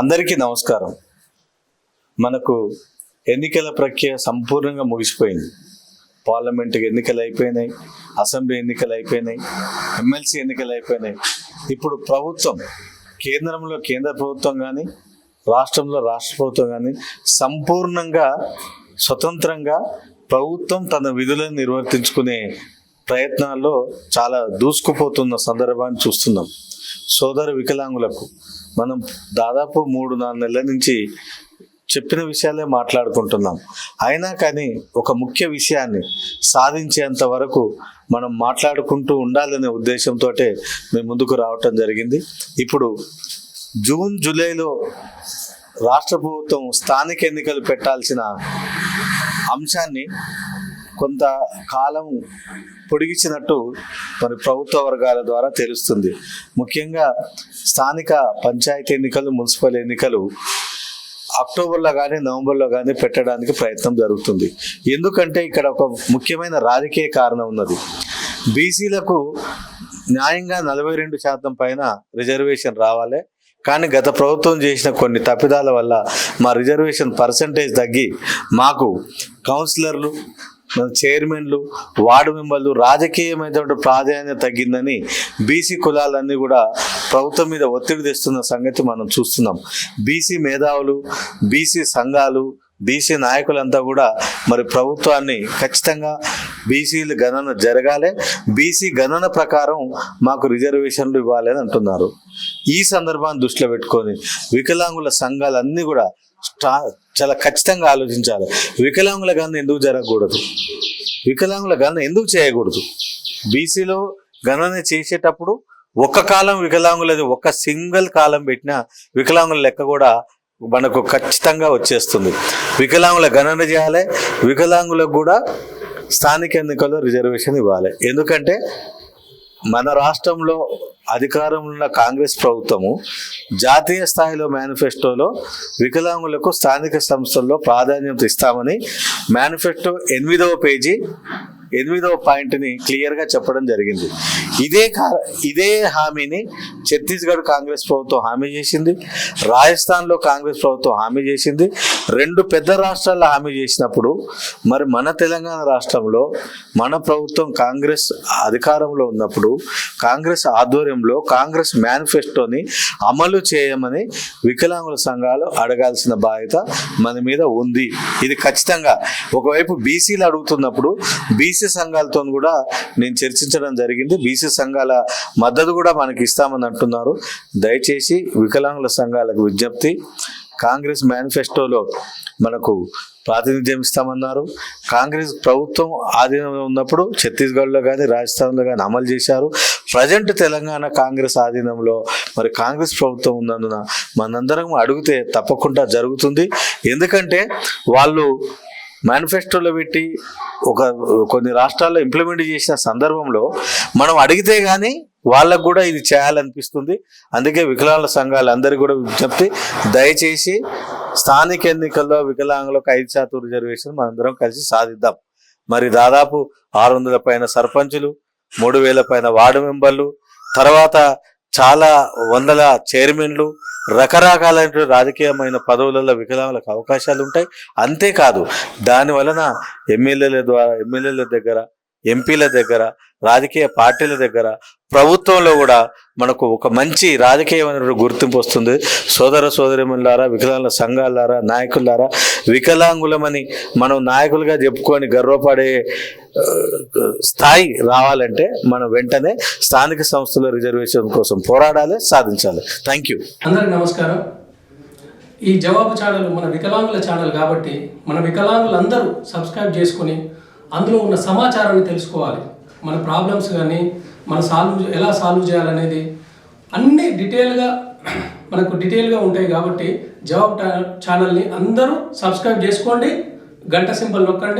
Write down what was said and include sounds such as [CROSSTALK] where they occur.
అందరికీ నమస్కారం. మనకు ఎన్నికల ప్రక్రియ సంపూర్ణంగా ముగిసిపోయింది. పార్లమెంటు ఎన్నికలు అయిపోయినాయి అసెంబ్లీ ఎన్నికలు అయిపోయినాయి ఎమ్మెల్సీ ఎన్నికలు అయిపోయినాయి. ఇప్పుడు ప్రభుత్వం కేంద్రంలో కేంద్ర ప్రభుత్వం కానీ రాష్ట్రంలో రాష్ట్ర ప్రభుత్వం కానీ సంపూర్ణంగా స్వతంత్రంగా ప్రభుత్వం తన విధులను నిర్వర్తించుకునే ప్రయత్నాల్లో చాలా దూసుకుపోతున్న సందర్భాన్ని చూస్తున్నాం. సోదర వికలాంగులకు మనం దాదాపు మూడు నాలుగు నెలల నుంచి చెప్పిన విషయాలే మాట్లాడుకుంటున్నాం. అయినా కానీ ఒక ముఖ్య విషయాన్ని సాధించేంత వరకు మనం మాట్లాడుకుంటూ ఉండాలనే ఉద్దేశంతో మేము ముందుకు రావటం జరిగింది. ఇప్పుడు జూన్ జూలైలో రాష్ట్ర ప్రభుత్వం స్థానిక ఎన్నికలు పెట్టాల్సిన అంశాన్ని కొంత కాలం పొడిగించినట్టు మరి ప్రభుత్వ వర్గాల ద్వారా తెలుస్తుంది. ముఖ్యంగా స్థానిక పంచాయతీ ఎన్నికలు మున్సిపల్ ఎన్నికలు అక్టోబర్లో కానీ నవంబర్లో కానీ పెట్టడానికి ప్రయత్నం జరుగుతుంది. ఎందుకంటే ఇక్కడ ఒక ముఖ్యమైన రాజకీయ కారణం ఉన్నది. బీసీలకు న్యాయంగా నలభై రెండు శాతం పైన రిజర్వేషన్ రావాలి. కానీ గత ప్రభుత్వం చేసిన కొన్ని తప్పిదాల వల్ల మా రిజర్వేషన్ పర్సంటేజ్ తగ్గి మాకు కౌన్సిలర్లు చైర్మన్లు వార్డు మెంబర్లు రాజకీయమైనటువంటి ప్రాధాన్యత తగ్గిందని బీసీ కులాలన్నీ కూడా ప్రభుత్వం మీద ఒత్తిడి తెస్తున్న సంగతి మనం చూస్తున్నాం. బీసీ మేధావులు బీసీ సంఘాలు బీసీ నాయకులంతా కూడా మరి ప్రభుత్వాన్ని ఖచ్చితంగా బీసీలు గణన జరగాలి బీసీ గణన ప్రకారం మాకు రిజర్వేషన్లు ఇవ్వాలి అని అంటున్నారు. ఈ సందర్భాన్ని దృష్టిలో పెట్టుకొని వికలాంగుల సంఘాలన్నీ కూడా స్టా చాలా ఖచ్చితంగా ఆలోచించాలి. వికలాంగుల గణన ఎందుకు జరగకూడదు? వికలాంగుల గణన ఎందుకు చేయకూడదు? బీసీలో గణన చేసేటప్పుడు ఒక్క కాలం వికలాంగులది ఒక్క సింగిల్ కాలం పెట్టిన వికలాంగుల లెక్క కూడా మనకు ఖచ్చితంగా వచ్చేస్తుంది. వికలాంగుల గణన చేయాలి వికలాంగులకు కూడా స్థానిక ఎన్నికల్లో రిజర్వేషన్ ఇవ్వాలి. ఎందుకంటే మన రాష్ట్రంలో అధికారంలో ఉన్న కాంగ్రెస్ ప్రభుత్వము జాతీయ స్థాయిలో మేనిఫెస్టోలో వికలాంగులకు స్థానిక సంస్థల్లో ప్రాధాన్యత ఇస్తామని మేనిఫెస్టో ఎనిమిదవ పేజీ ఎనిమిదవ పాయింట్ని క్లియర్గా చెప్పడం జరిగింది. ఇదే కా ఇదే హామీని ఛత్తీస్గఢ్ కాంగ్రెస్ ప్రభుత్వం హామీ చేసింది రాజస్థాన్లో కాంగ్రెస్ ప్రభుత్వం హామీ చేసింది రెండు పెద్ద రాష్ట్రాల్లో హామీ చేసినప్పుడు మరి మన తెలంగాణ రాష్ట్రంలో మన ప్రభుత్వం కాంగ్రెస్ అధికారంలో ఉన్నప్పుడు కాంగ్రెస్ ఆధ్వర్యంలో కాంగ్రెస్ మేనిఫెస్టోని అమలు చేయమని వికలాంగుల సంఘాలు అడగాల్సిన బాధ్యత మన మీద ఉంది. ఇది ఖచ్చితంగా. ఒకవైపు బీసీలు అడుగుతున్నప్పుడు బీసీ సంఘాలతో కూడా నేను చర్చించడం జరిగింది. బీసీ సంఘాల మద్దతు కూడా మనకి ఇస్తామని అంటున్నారు. దయచేసి వికలాంగుల సంఘాలకు విజ్ఞప్తి. కాంగ్రెస్ మేనిఫెస్టోలో మనకు ప్రాతినిధ్యం ఇస్తామన్నారు. కాంగ్రెస్ ప్రభుత్వం ఆధీనంలో ఉన్నప్పుడు ఛత్తీస్గఢ్లో కానీ రాజస్థాన్లో కానీ అమలు చేశారు. ప్రజెంట్ తెలంగాణ కాంగ్రెస్ ఆధీనంలో మరి కాంగ్రెస్ ప్రభుత్వం ఉన్నందున మనందరం అడిగితే తప్పకుండా జరుగుతుంది. ఎందుకంటే వాళ్ళు మేనిఫెస్టోలో పెట్టి ఒక కొన్ని రాష్ట్రాల్లో ఇంప్లిమెంట్ చేసిన సందర్భంలో మనం అడిగితే కానీ వాళ్ళకు కూడా ఇది చేయాలనిపిస్తుంది. అందుకే వికలాంగుల సంఘాలు అందరికీ కూడా విజ్ఞప్తి. దయచేసి స్థానిక ఎన్నికల్లో వికలాంగులకు ఐదు శాతం రిజర్వేషన్ మనందరం కలిసి సాధిద్దాం. మరి దాదాపు ఆరు వందల పైన సర్పంచులు మూడు వేల పైన వార్డు మెంబర్లు తర్వాత చాలా వందల చైర్మన్లు రకరకాలైన రాజకీయమైన పదవులలో వికలాంగులకు అవకాశాలు ఉంటాయి అంతేకాదు దాని వలన ఎమ్మెల్యేల ద్వారా ఎమ్మెల్యేల దగ్గర ఎంపీల దగ్గర రాజకీయ పార్టీల దగ్గర ప్రభుత్వంలో కూడా మనకు ఒక మంచి రాజకీయమైన గుర్తింపు వస్తుంది. సోదర సోదరిమణులారా వికలాంగుల సంఘాలారా నాయకులారా వికలాంగులమని మనం నాయకులుగా చెప్పుకొని గర్వపడే స్థాయి రావాలంటే మనం వెంటనే స్థానిక సంస్థల రిజర్వేషన్ కోసం పోరాడాలి సాధించాలి. థ్యాంక్ యూ అందరికి నమస్కారం. ఈ జవాబు ఛానల్ మన వికలాంగుల ఛానల్ కాబట్టి మన వికలాంగులందరూ సబ్స్క్రైబ్ చేసుకుని అందులో ఉన్న సమాచారాన్ని తెలుసుకోవాలి. మన ప్రాబ్లమ్స్ కానీ మన సాల్వ్ ఎలా సాల్వ్ చేయాలనేది అన్నీ డీటెయిల్గా [CLEARS THROAT] మనకు డీటెయిల్గా ఉంటాయి కాబట్టి జవాబ్ ఛానల్ని అందరూ సబ్స్క్రైబ్ చేసుకోండి. గంట సింబల్ నొక్కండి.